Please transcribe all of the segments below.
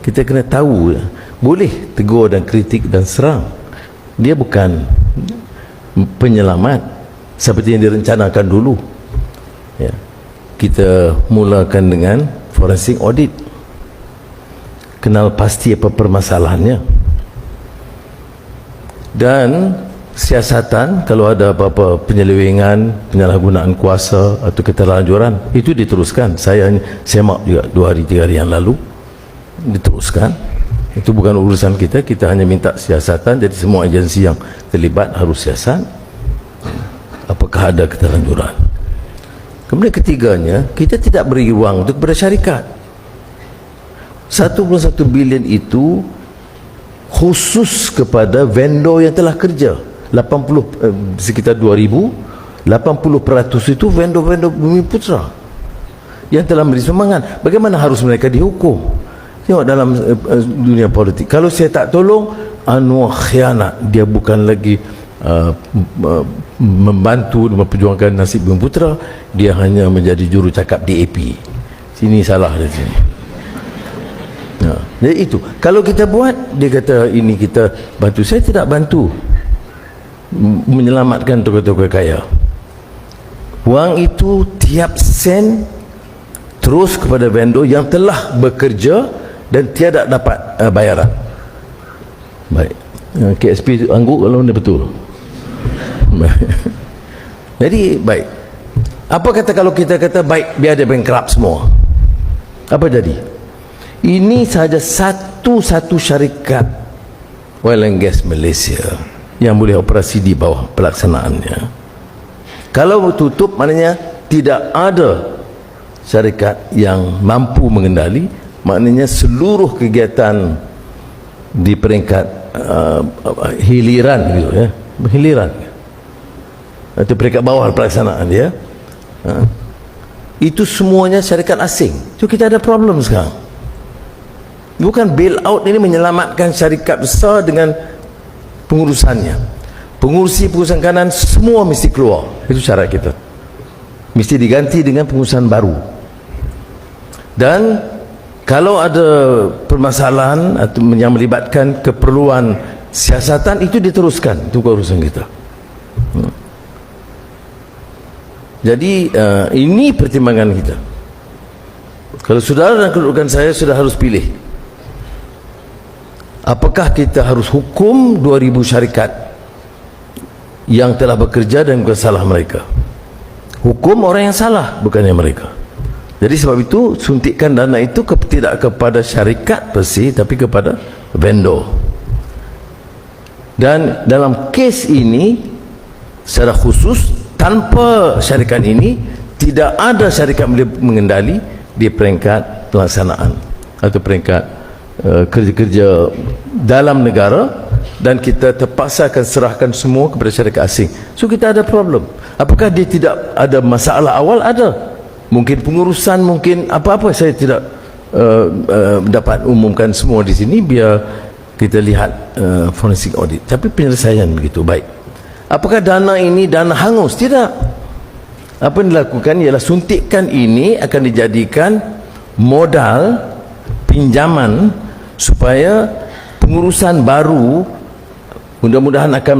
kita kena tahu boleh tegur dan kritik dan serang. Dia bukan penyelamat seperti yang direncanakan dulu. Ya. kita mulakan dengan forensic audit. Kenal pasti apa permasalahannya. Dan siasatan kalau ada apa-apa penyelewengan penyalahgunaan kuasa atau keterlanjuran itu diteruskan. Saya semak juga dua hari tiga hari yang lalu diteruskan. Itu bukan urusan kita kita hanya minta siasatan. Jadi semua agensi yang terlibat harus siasat apakah ada keterlanjuran kemudian ketiganya kita tidak beri wang untuk kepada syarikat. 1.1 bilion itu khusus kepada vendor yang telah kerja. 80 eh, sekitar 2000 80% itu vendor-vendor bumi putra yang telah memberi sumbangan. Bagaimana harus mereka dihukum Tengok dalam uh, dunia politik. Kalau saya tak tolong, Anwar khianat. Dia bukan lagi uh, uh, membantu memperjuangkan nasib Bumi Putra. Dia hanya menjadi juru cakap DAP. Sini salah di sini. Ya. Jadi itu. Kalau kita buat, dia kata ini kita bantu. Saya tidak bantu menyelamatkan tokoh-tokoh kaya. Wang itu tiap sen terus kepada vendor yang telah bekerja dan tiada dapat uh, bayaran. Baik. Uh, KSP angguk kalau ini betul. Jadi baik. Apa kata kalau kita kata baik biar dia bankrupt semua apa jadi? Ini saja satu-satu syarikat oil and gas Malaysia yang boleh operasi di bawah pelaksanaannya. Kalau tutup maknanya tidak ada syarikat yang mampu mengendali maknanya seluruh kegiatan di peringkat uh, hiliran gitu ya. Hiliran. Atau peringkat bawah pelaksanaan dia. Uh, itu semuanya syarikat asing. Itu kita ada problem sekarang. Bukan bail out ini menyelamatkan syarikat besar dengan pengurusannya. Pengurusi pengurusan kanan semua mesti keluar. Itu syarat kita. Mesti diganti dengan pengurusan baru. Dan kalau ada permasalahan atau yang melibatkan keperluan siasatan itu diteruskan. Itu urusan kita. Hmm. jadi uh, ini pertimbangan kita. Kalau saudara dan kedudukan saya sudah harus pilih apakah kita harus hukum 2000 syarikat yang telah bekerja dan bukan salah mereka? Hukum orang yang salah bukannya mereka jadi sebab itu suntikan dana itu ke, tidak kepada syarikat persi tapi kepada vendor. Dan dalam kes ini secara khusus tanpa syarikat ini tidak ada syarikat mengendali di peringkat pelaksanaan atau peringkat uh, kerja-kerja dalam negara dan kita terpaksa akan serahkan semua kepada syarikat asing. So kita ada problem. Apakah dia tidak ada masalah awal? Ada mungkin pengurusan mungkin apa-apa saya tidak uh, uh, dapat umumkan semua di sini biar kita lihat uh, forensic audit. Tapi penyelesaian begitu baik. Apakah dana ini dana hangus? Tidak. Apa yang dilakukan ialah suntikan ini akan dijadikan modal pinjaman supaya pengurusan baru mudah-mudahan akan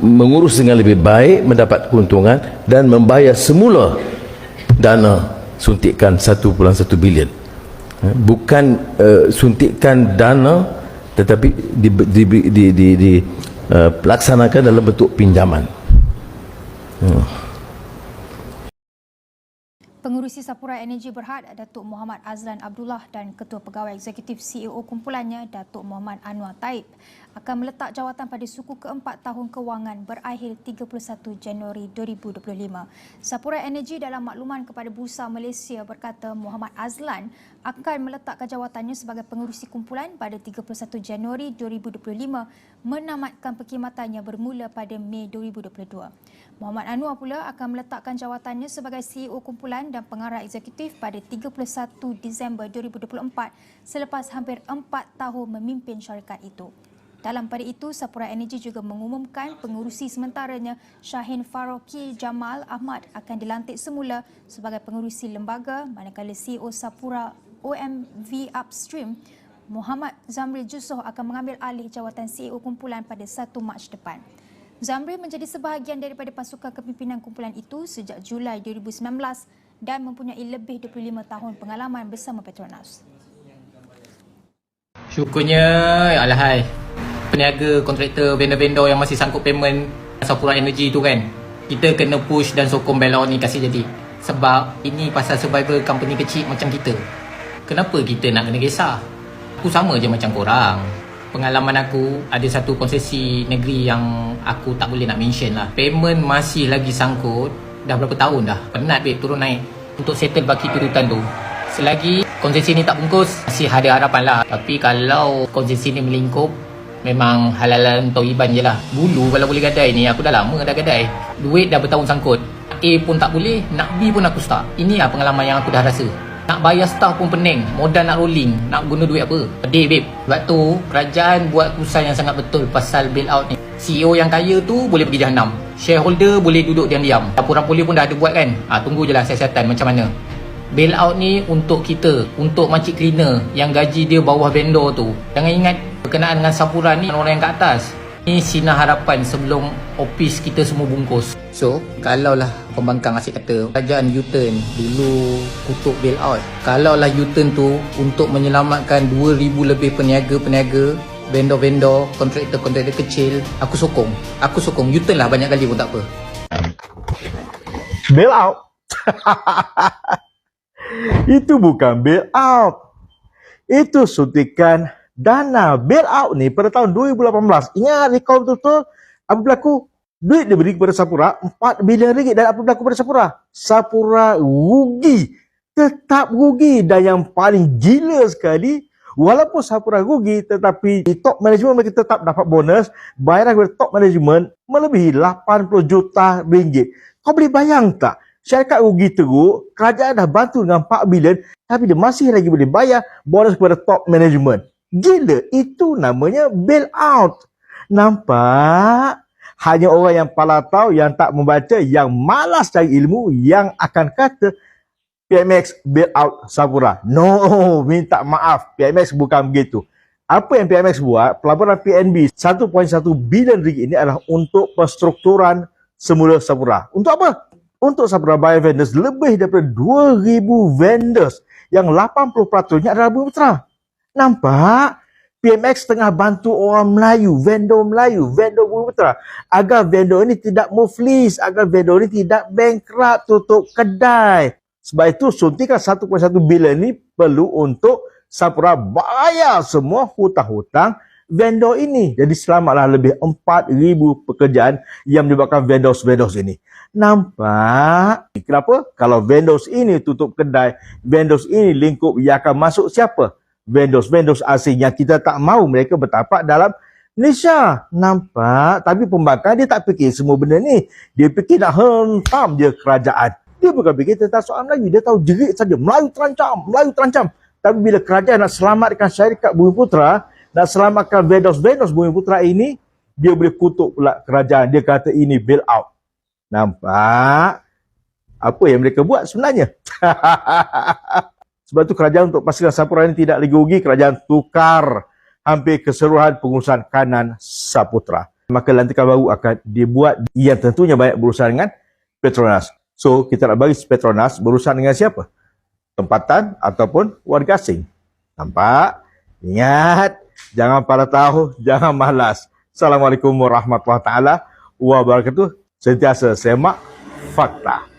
mengurus dengan lebih baik mendapat keuntungan dan membayar semula dana suntikan 1.1 bilion eh, bukan uh, suntikan dana tetapi di di di, di, di, uh, dalam bentuk pinjaman hmm. Pengurusi Sapura Energy Berhad Datuk Muhammad Azlan Abdullah dan Ketua Pegawai Eksekutif CEO kumpulannya Datuk Muhammad Anwar Taib akan meletak jawatan pada suku keempat tahun kewangan berakhir 31 Januari 2025. Sapura Energy dalam makluman kepada Bursa Malaysia berkata Muhammad Azlan akan meletakkan jawatannya sebagai pengurusi kumpulan pada 31 Januari 2025 menamatkan perkhidmatannya bermula pada Mei 2022. Muhammad Anwar pula akan meletakkan jawatannya sebagai CEO kumpulan dan pengarah eksekutif pada 31 Disember 2024 selepas hampir 4 tahun memimpin syarikat itu. Dalam pada itu, Sapura Energy juga mengumumkan pengurusi sementaranya Syahin Faroki Jamal Ahmad akan dilantik semula sebagai pengurusi lembaga manakala CEO Sapura OMV Upstream Muhammad Zamri Jusoh akan mengambil alih jawatan CEO kumpulan pada 1 Mac depan. Zamri menjadi sebahagian daripada pasukan kepimpinan kumpulan itu sejak Julai 2019 dan mempunyai lebih 25 tahun pengalaman bersama Petronas. Syukurnya alahai peniaga kontraktor vendor-vendor yang masih sangkut payment Sapura Energy tu kan kita kena push dan sokong bailout ni kasih jadi. Sebab ini pasal survival company kecil macam kita. Kenapa kita nak kena kisah aku sama je macam korang pengalaman aku ada satu konsesi negeri yang aku tak boleh nak mention lah. Payment masih lagi sangkut dah berapa tahun dah. Penat babe turun naik. Untuk settle baki turutan tu. Selagi konsesi ni tak bungkus masih ada harapan lah. Tapi kalau konsesi ni melingkup memang halalan toiban je lah. Dulu kalau boleh gadai ni aku dah lama dah gadai. Duit dah bertahun sangkut. A pun tak boleh nak B pun aku start. Ini lah pengalaman yang aku dah rasa nak bayar staff pun pening. Modal nak rolling nak guna duit apa? Pedih babe. Sebab tu kerajaan buat keputusan yang sangat betul pasal bailout ni. CEO yang kaya tu boleh pergi jahanam. Shareholder boleh duduk diam-diam. Laporan polis pun dah ada buat kan? Ha, tunggu je lah siasatan macam mana. Bailout ni untuk kita Untuk makcik cleaner Yang gaji dia bawah vendor tu. Jangan ingat Berkenaan dengan Sapura ni Orang yang kat atas Ni sinar harapan sebelum Office kita semua bungkus. So Kalau lah pembangkang asyik kata Kerajaan U-turn Dulu kutuk bailout Kalau lah U-turn tu Untuk menyelamatkan 2,000 lebih peniaga-peniaga Vendor-vendor Kontraktor-kontraktor kecil Aku sokong. Aku sokong. U-turn lah banyak kali pun tak apa. Bail out. Itu bukan bail out. Itu suntikan dana bail out ni pada tahun 2018. Ingat rekod betul-betul apa berlaku? Duit diberi kepada Sapura 4 bilion ringgit dan apa berlaku pada Sapura? Sapura rugi. Tetap rugi dan yang paling gila sekali walaupun Sapura rugi tetapi top management mereka tetap dapat bonus bayaran kepada top management melebihi 80 juta ringgit. Kau boleh bayang tak? Syarikat rugi teruk, kerajaan dah bantu dengan 4 bilion tapi dia masih lagi boleh bayar bonus kepada top management. Gila, itu namanya bail out. Nampak? Hanya orang yang pala tahu, yang tak membaca, yang malas cari ilmu, yang akan kata PMX bail out Sapura. No, minta maaf. PMX bukan begitu. Apa yang PMX buat, pelaburan PNB 1.1 bilion ringgit ini adalah untuk penstrukturan semula Sapura. Untuk apa? Untuk Sapura Bayar Vendors, lebih daripada 2,000 vendors yang 80%-nya adalah Bumi Putra. Nampak? PMX tengah bantu orang Melayu, vendor Melayu, vendor Bumi Putra agar vendor ini tidak muflis, agar vendor ini tidak bankrupt, tutup kedai. Sebab itu suntikan 1.1 bilion ini perlu untuk Sapura bayar semua hutang-hutang vendor ini. Jadi selamatlah lebih 4,000 pekerjaan yang menyebabkan vendors-vendors ini. Nampak? Kenapa? Kalau vendors ini tutup kedai, vendors ini lingkup, ia akan masuk siapa? Vendors-vendors asing yang kita tak mahu mereka bertapak dalam Malaysia. Nampak? Tapi pembangkang dia tak fikir semua benda ni. Dia fikir nak hentam je kerajaan. Dia bukan fikir tentang soal Melayu. Dia tahu jerit saja. Melayu terancam. Melayu terancam. Tapi bila kerajaan nak selamatkan syarikat Bumi Putra, nak selamatkan vendors-vendors Bumi Putra ini, dia boleh kutuk pula kerajaan. Dia kata ini bail out. Nampak? Apa yang mereka buat sebenarnya? Sebab itu kerajaan untuk pastikan Sapura ini tidak lagi rugi, kerajaan tukar hampir keseluruhan pengurusan kanan Saputra. Maka lantikan baru akan dibuat yang tentunya banyak berurusan dengan Petronas. So, kita nak bagi Petronas berurusan dengan siapa? Tempatan ataupun warga asing. Nampak? Ingat, jangan pada tahu, jangan malas. Assalamualaikum warahmatullahi taala wabarakatuh. Sentiasa semak fakta.